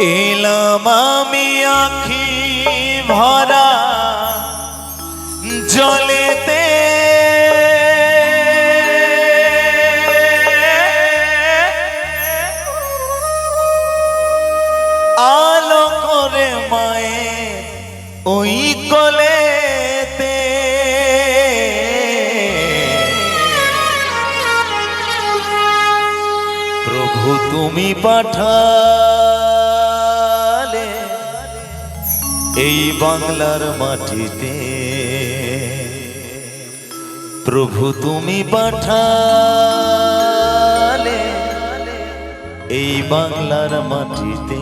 এলাম আমি আখি ভরা জলেতে। আলো করে মায়ে ওই কলেতে। প্রভু তুমি পাঠালে এই বাংলার মাটিতে। প্রভু তুমি পাঠালে এই বাংলার মাটিতে।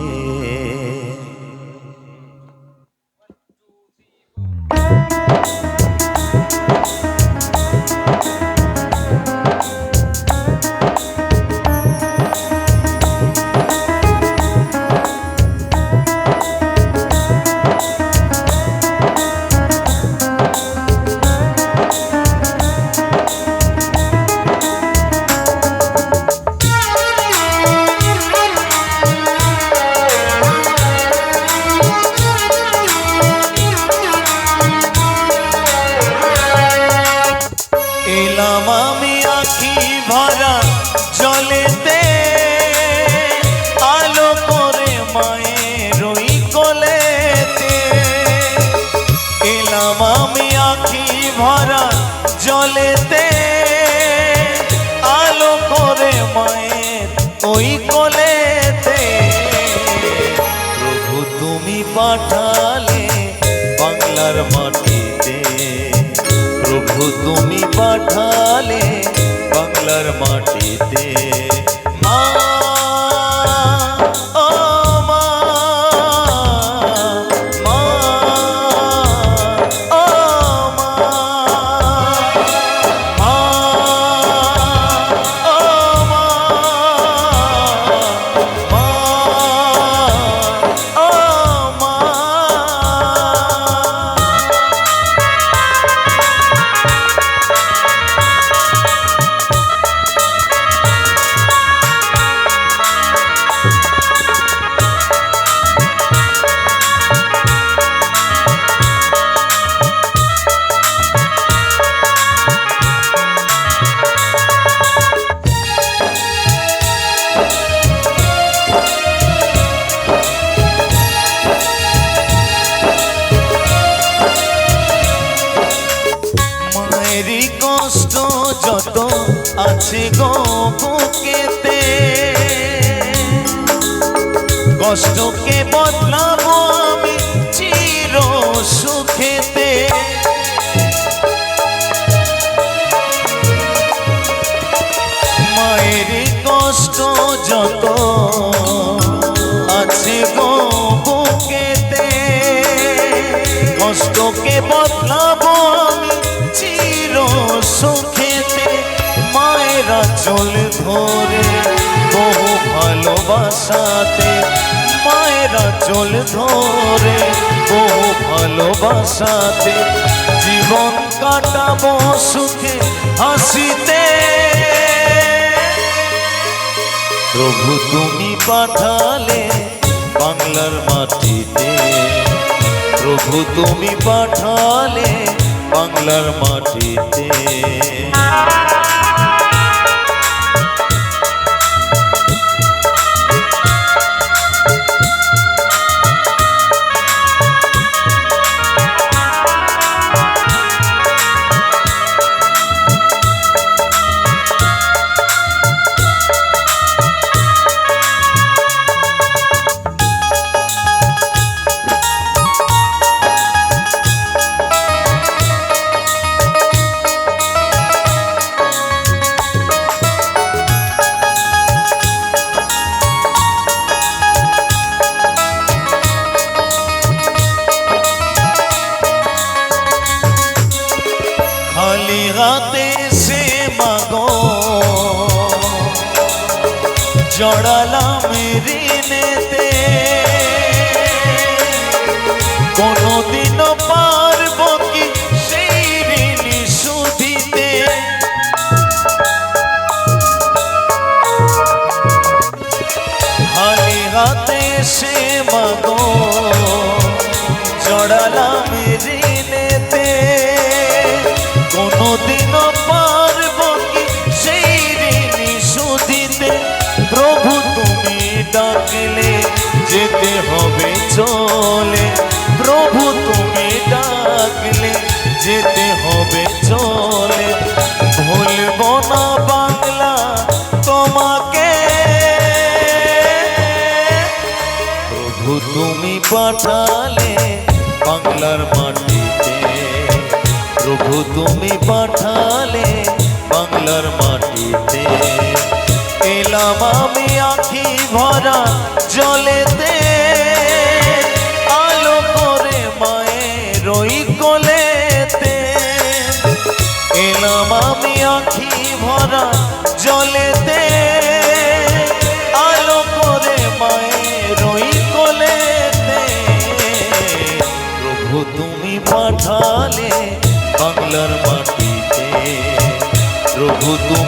জলেতে আলো করে মায়ের ওই কোলেতে। প্রভু তুমি পাঠালে বাংলার মাটিতে। প্রভু তুমি পাঠালে বাংলার মাটিতে। আছে গো বুকেতে। কষ্টকে বদলাবো আমি চির সুখেতে। মায়েরই কষ্ট যত আছে গো বুকেতে, কষ্টকে বদলাবো আমি চির সুখেতে মায়েরা চল ধরে বহু ভালোবাসাতে, মায়েরা চল ধরে বহু ভালোবাসাতে, জীবন কাটাবো সুখে হাসিতে। প্রভু তুমি পাঠালে বাংলার মাটিতে। প্রভু তুমি পাঠালে বাংলার মাটিতে। জড়ালাম। যেতে হবে চলে। প্রভু তুমি ডাকলে যেতে হবে চলে। ভুলব না বাংলা তোমাকে। প্রভু তুমি পাঠালে বাংলার মাটিতে। প্রভু তুমি পাঠালে বাংলার মাটিতে। এলাম আমি আখি ভরা জলে জলেতে আলো করে মায়ের ওই কোলেতে। প্রভু তুমি পাঠালে বাংলার মাটিতে। প্রভু তুমি